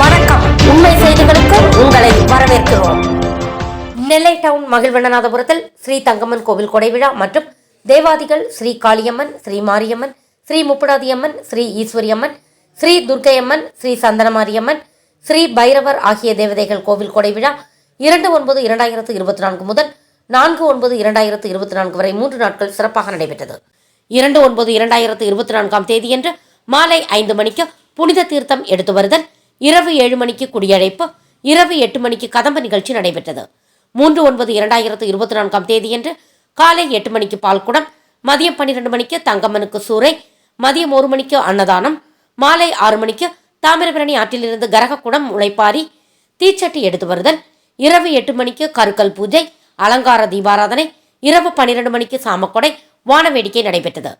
வணக்கம். உண்மை செய்திகளுக்கு உங்களை வரவேற்கிறோம். நெல்லை டவுன் மகிழ்வண்ணநாதபுரத்தில் ஸ்ரீ தங்கம்மன் கோவில் கொடை விழா மற்றும் தேவாதிகள் ஸ்ரீ காளியம்மன் ஸ்ரீ மாரியம்மன் ஸ்ரீ முப்படாதியம்மன் ஸ்ரீ ஈஸ்வரியம்மன் ஸ்ரீ துர்க்கையம்மன் ஸ்ரீ சந்தனமாரியம்மன் ஸ்ரீ பைரவர் ஆகிய தேவதைகள் கோவில் கொடை விழா இரண்டு ஒன்பது இரண்டாயிரத்து இருபத்தி நான்கு முதல் நான்கு ஒன்பது இரண்டாயிரத்து இருபத்தி நான்கு வரை மூன்று நாட்கள் சிறப்பாக நடைபெற்றது. இரண்டு ஒன்பது இரண்டாயிரத்து இருபத்தி நான்காம் தேதியன்று மாலை ஐந்து மணிக்கு புனித தீர்த்தம் எடுத்து வருதல். இரவு ஏழு மணிக்கு குடியழைப்பு இரவு எட்டு மணிக்கு கதம்ப நிகழ்ச்சி நடைபெற்றது. மூன்று ஒன்பது இரண்டாயிரத்து இருபத்தி நான்காம் தேதியன்று காலை எட்டு மணிக்கு பால்குடம் மதியம் பன்னிரண்டு மணிக்கு தங்கம்மனுக்கு சூறை மதியம் ஒரு மணிக்கு அன்னதானம் மாலை ஆறு மணிக்கு தாமிரபரணி ஆற்றிலிருந்து கரகக்குடம் முளைப்பாரி தீச்சட்டி எடுத்து வருதல். இரவு எட்டு மணிக்கு கருக்கல் பூஜை அலங்கார தீபாராதனை இரவு பன்னிரண்டு மணிக்கு சாமக்கொடை வான வேடிக்கை நடைபெற்றது.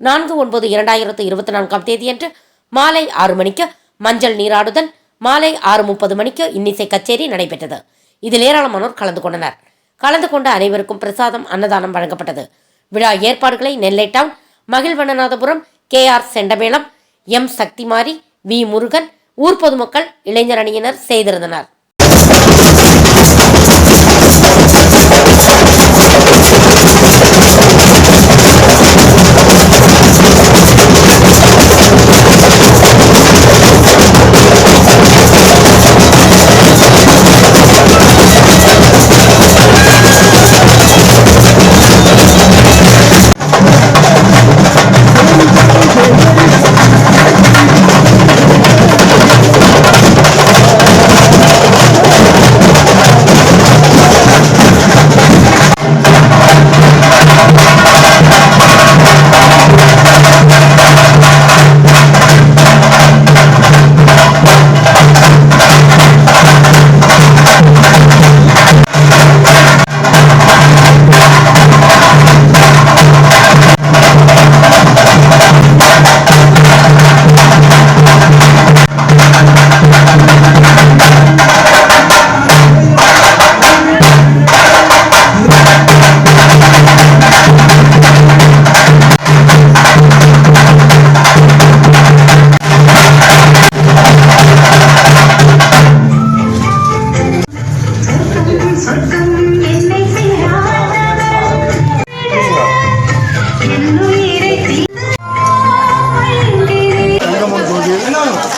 நான்கு ஒன்பது இரண்டாயிரத்து இருபத்தி நான்காம் தேதியன்று மாலை ஆறு மணிக்கு மஞ்சள் நீராடுதல் மாலை ஆறு முப்பது மணிக்கு இன்னிசை கச்சேரி நடைபெற்றது. இதில் ஏராளமானோர் கலந்து கொண்டனர். கலந்து கொண்ட அனைவருக்கும் பிரசாதம் அன்னதானம் வழங்கப்பட்டது. விழா ஏற்பாடுகளை Nellai town Magizhvannanathapuram K R செண்டமேளம் M Sakthimari V Murugan ஊர் பொதுமக்கள் இளைஞர் அணியினர் செய்திருந்தனர்.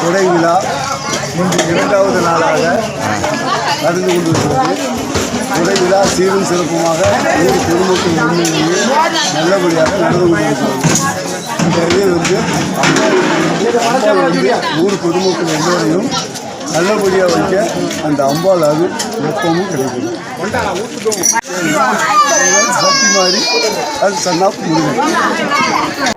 கொடை விழா இன்று இரண்டாவது நாளாக நடந்து கொண்டிருக்கிறது. கொடை விழா சீரும் சிறப்புமாக ஊர் பொதுமக்கள் முன்னிலையில் நல்லபடியாக நடந்து கொண்டிருக்கிறது. இந்த இது வந்து வந்து ஊர் பொதுமக்கள் எல்லோரையும் நல்லபடியாக வைக்க அந்த அம்பாள் அது எப்பவும் கிடைக்கும். சக்தி மாதிரி அது சன்னாப் முருகன்.